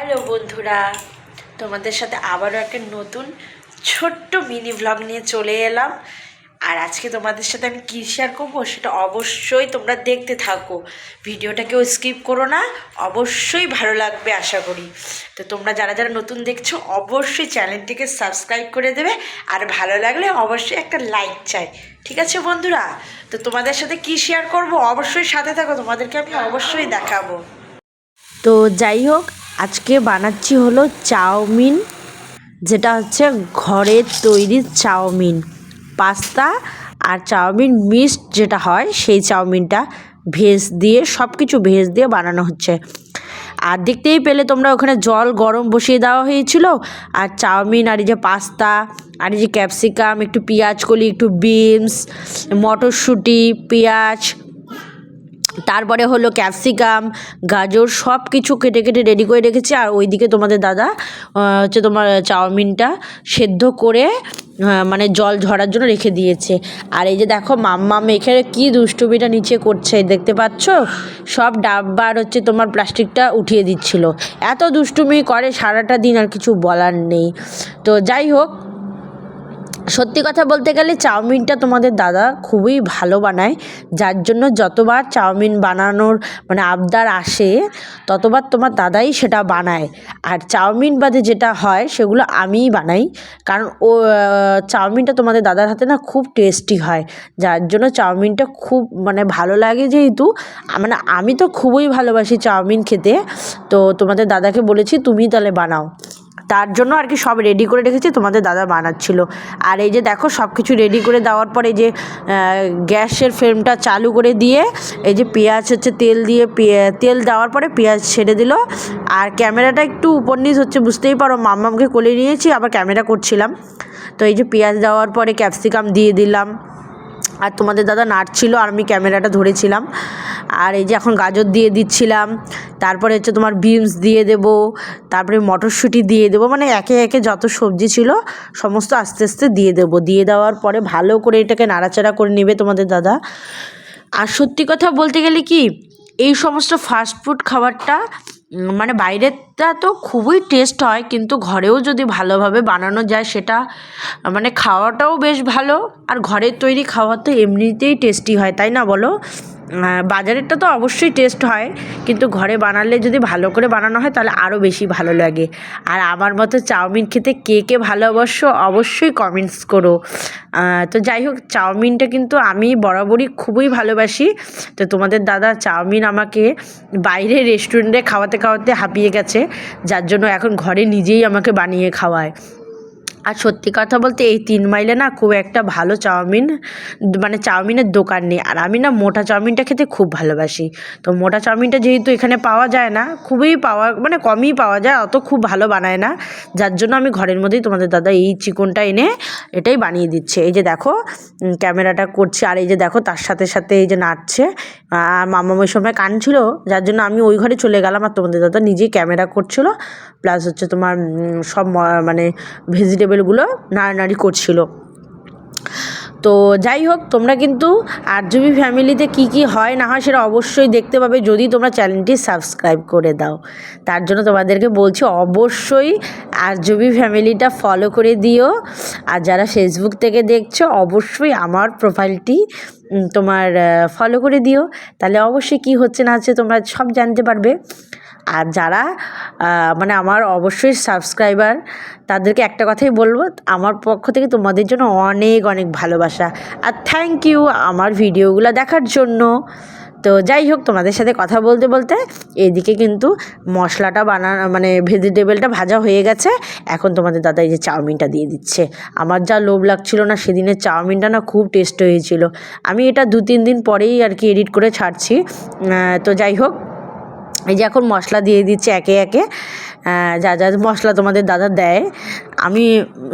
Hello বন্ধুরা, তোমাদের সাথে আবারও একটা নতুন ছোট্ট মিনি ভ্লগ নিয়ে চলে এলাম। আর আজকে তোমাদের সাথে আমি কী শেয়ার করব সেটা অবশ্যই তোমরা দেখতে থাকো। ভিডিওটা কেউ স্কিপ করো না, অবশ্যই ভালো লাগবে আশা করি। তো তোমরা যারা যারা নতুন দেখছ, অবশ্যই চ্যানেলটিকে সাবস্ক্রাইব করে দেবে। আর ভালো লাগলে অবশ্যই একটা লাইক চাই। ঠিক আছে বন্ধুরা? তো তোমাদের সাথে কী শেয়ার করব? অবশ্যই সাথে থাকো, তোমাদেরকে আমি অবশ্যই দেখাবো। তো যাই হোক আজকে বানাচ্ছি হলো চাউমিন, যেটা হচ্ছে ঘরের তৈরি চাউমিন। পাস্তা আর চাউমিন মিক্সড যেটা হয়, সেই চাউমিনটা ভেজ দিয়ে সব কিছু ভেজ দিয়ে বানানো হচ্ছে। আর দেখতেই পেলে তোমরা ওখানে জল গরম বসিয়ে দেওয়া হয়েছিল। আর চাউমিন, আর এই যে পাস্তা, আর এই যে ক্যাপসিকাম, একটু পেঁয়াজ কলি, একটু বিনস, মটরশুঁটি, পেঁয়াজ তারপরে হলো ক্যাপসিকাম, গাজর সব কিছু কেটে কেটে রেডি করে রেখেছি। আর ওইদিকে তোমাদের দাদা হচ্ছে তোমার চাউমিনটা সেদ্ধ করে মানে জল ঝরার জন্য রেখে দিয়েছে। আর এই যে দেখো মাম্মাম এখানে কি দুষ্টুমিটা নিচে করছে, দেখতে পাচ্ছ? সব ডাব্বার হচ্ছে তোমার প্লাস্টিকটা উঠিয়ে দিচ্ছিল। এত দুষ্টুমি করে সারাটা দিন আর কিছু বলার নেই। তো যাই হোক সত্যি কথা বলতে গেলে চাউমিনটা তোমাদের দাদা খুবই ভালো বানায়। যার জন্য যতবার চাউমিন বানানোর মানে আবদার আসে, ততবার তোমার দাদাই সেটা বানায়। আর চাউমিন বাদে যেটা হয়, সেগুলো আমিই বানাই। কারণ ও চাউমিনটা তোমাদের দাদার হাতে না খুব টেস্টি হয়। যার জন্য চাউমিনটা খুব মানে ভালো লাগে যেহেতু মানে আমি তো খুবই ভালোবাসি চাউমিন খেতে। তো তোমাদের দাদাকে বলেছি, তুমি তাহলে বানাও। তার জন্য আর কি সব রেডি করে রেখেছি, তোমাদের দাদা বানাচ্ছিল। আর এই যে দেখো সব কিছু রেডি করে দেওয়ার পরে যে গ্যাসের ফ্লেমটা চালু করে দিয়ে, এই যে পেঁয়াজ হচ্ছে তেল দিয়ে তেল দেওয়ার পরে পেঁয়াজ ছেড়ে দিল। আর ক্যামেরাটা একটু উপর নিচ হচ্ছে, বুঝতেই পারো, মাম্মামকে কোলে নিয়েছি, আবার ক্যামেরা করছিলাম। তো এই যে পেঁয়াজ দেওয়ার পরে ক্যাপসিকাম দিয়ে দিলাম। আর তোমাদের দাদা নাড়ছিল, আর আমি ক্যামেরাটা ধরেছিলাম। আর এই যে এখন গাজর দিয়ে দিচ্ছিলাম, তারপরে হচ্ছে তোমার বিনস দিয়ে দেব, তারপরে মটরশুঁটি দিয়ে দেবো মানে একে একে যত সবজি ছিল সমস্ত আস্তে আস্তে দিয়ে দেবো। দিয়ে দেওয়ার পরে ভালো করে এটাকে নাড়াচাড়া করে নেবে তোমাদের দাদা। আর সত্যি কথা বলতে গেলে কি, এই সমস্ত ফাস্ট ফুড খাবারটা মানে বাইরেরটা তো খুবই টেস্ট হয়, কিন্তু ঘরেও যদি ভালোভাবে বানানো যায় সেটা মানে খাওয়াটাও বেশ ভালো, আর ঘরের তৈরি খাওয়া তো এমনিতেই টেস্টি হয়, তাই না বলো? বাজারেরটা তো অবশ্যই টেস্ট হয়, কিন্তু ঘরে বানালে যদি ভালো করে বানানো হয় তাহলে আরও বেশি ভালো লাগে। আর আমার মতো চাউমিন খেতে কে কে ভালোবাসো অবশ্যই কমেন্টস করো। তো যাই হোক, চাউমিনটা কিন্তু আমি বরাবরই খুবই ভালোবাসি। তো তোমাদের দাদা চাউমিন আমাকে বাইরে রেস্টুরেন্টে খাওয়াতে খাওয়াতে হাঁপিয়ে গেছে, যার জন্য এখন ঘরে নিজেই আমাকে বানিয়ে খাওয়ায়। আর সত্যি কথা বলতে এই তিন মাইলে না খুব একটা ভালো চাউমিন মানে চাউমিনের দোকান নেই। আর আমি না মোটা চাউমিনটা খেতে খুব ভালোবাসি। তো মোটা চাউমিনটা যেহেতু এখানে পাওয়া যায় না, খুবই পাওয়া মানে কমই পাওয়া যায়, অত খুব ভালো বানায় না। যার জন্য আমি ঘরের মধ্যেই তোমাদের দাদা এই চিকনটা এনে এটাই বানিয়ে দিচ্ছে। এই যে দেখো ক্যামেরাটা করছে। আর এই যে দেখো, তার সাথে সাথে এই যে নাচছে আর মামা ওই সময় কান ছিল, যার জন্য আমি ওই ঘরে চলে গেলাম আর তোমাদের দাদা নিজেই ক্যামেরা করছিল প্লাস হচ্ছে তোমার সব মানে ভেজিটেবলগুলো নাড়ানাড়ি করছিল। তো যাই হোক, তোমরা কিন্তু আরজবি ফ্যামিলিতে কি কি হয় না হয় সেটা অবশ্যই দেখতে পাবে যদি তোমরা চ্যানেলটি সাবস্ক্রাইব করে দাও। তার জন্য তোমাদেরকে বলছি অবশ্যই আরজবি ফ্যামিলিটা ফলো করে দিও। আর যারা ফেসবুক থেকে দেখছ, অবশ্যই আমার প্রোফাইলটি তোমার ফলো করে দিও। তাহলে অবশ্যই কি হচ্ছে না হচ্ছে তোমরা সব জানতে পারবে। আর যারা মানে আমার অবশ্যই সাবস্ক্রাইবার তাদেরকে একটা কথাই বলব, আমার পক্ষ থেকে তোমাদের জন্য অনেক অনেক ভালোবাসা। আর থ্যাংক ইউ আমার ভিডিওগুলো দেখার জন্য। তো যাই হোক, তোমাদের সাথে কথা বলতে বলতে এদিকে কিন্তু মশলাটা বানা মানে ভেজিটেবলটা ভাজা হয়ে গেছে। এখন তোমাদের দাদা এই যে চাউমিনটা দিয়ে দিচ্ছে। আমার যা লোভ লাগছিল না সেদিনের চাউমিনটা না খুব টেস্ট হয়েছিল। আমি এটা দু তিন দিন পরেই আর কি এডিট করে ছাড়ছি। তো যাই হোক এই যে এখন মশলা দিয়ে দিচ্ছে একে একে যা যা মশলা তোমাদের দাদা দেয়। আমি,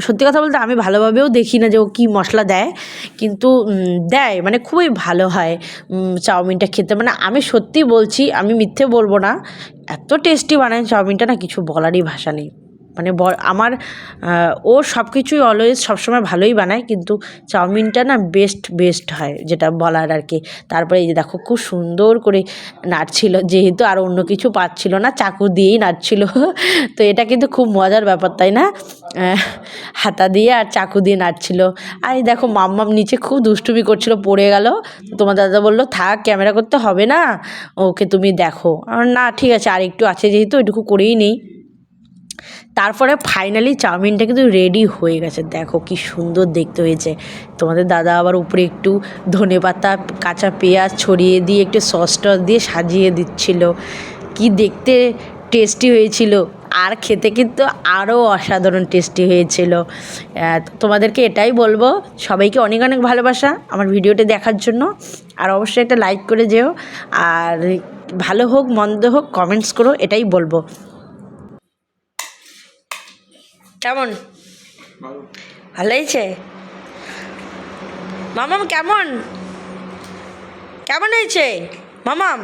সত্যি কথা বলতে আমি ভালোভাবেও দেখি না যে ও কী মশলা দেয়, কিন্তু দেয় মানে খুবই ভালো হয় চাউমিনটা খেতে। মানে আমি সত্যি বলছি, আমি মিথ্যে বলব না, এত টেস্টি বানায় চাউমিনটা না কিছু বলারই ভাষা নেই। মানে আমার ও সব কিছুই অলওয়েজ সবসময় ভালোই বানায়, কিন্তু চাউমিনটা না বেস্ট বেস্ট হয়, যেটা বলার আর কি। তারপরে এই যে দেখো, খুব সুন্দর করে নাড়ছিল, যেহেতু আর অন্য কিছু পাচ্ছিল না, চাকু দিয়েই নাড়ছিল। তো এটা কিন্তু খুব মজার ব্যাপার, তাই না? হাতা দিয়ে আর চাকু দিয়ে নাড়ছিল। আর এই দেখো, মাম্মাম নিচে খুব দুষ্টুমি করছিল, পড়ে গেল। তোমার দাদা বলল, থাক ক্যামেরা করতে হবে না, ওকে তুমি দেখো। না, ঠিক আছে আর একটু আছে, যেহেতু এটুকু করেই নেই। তারপরে ফাইনালি চাউমিনটা কিন্তু রেডি হয়ে গেছে। দেখো কি সুন্দর দেখতে হয়েছে। তোমাদের দাদা আবার উপরে একটু ধনে পাতা, কাঁচা পেঁয়াজ ছড়িয়ে দিয়ে একটু সস টস দিয়ে সাজিয়ে দিচ্ছিল। কি দেখতে টেস্টি হয়েছিল। আর খেতে কিন্তু আরও অসাধারণ টেস্টি হয়েছিল। তোমাদেরকে এটাই বলব, সবাইকে অনেক অনেক ভালোবাসা আমার ভিডিওটা দেখার জন্য। আর অবশ্যই একটা লাইক করে যেও। আর ভালো হোক, মন্দ হোক কমেন্টস করো, এটাই বলব। কেমন? ভালো। হয়েছে? মামাম কেমন? কেমন হয়েছে? মামাম?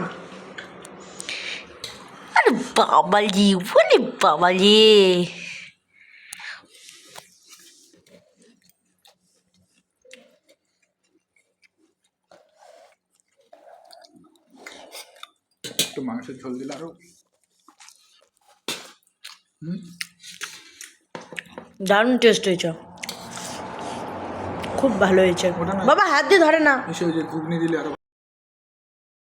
আরে বাবাজি বলে বাবাজি। একটু মাংসের ঝোল দিলে আরও। দারুণ টেস্ট হয়েছে। খুব ভালো হয়েছে। বাবা হাত দিয়ে ধরে না। ঘুগনি দিলে আরও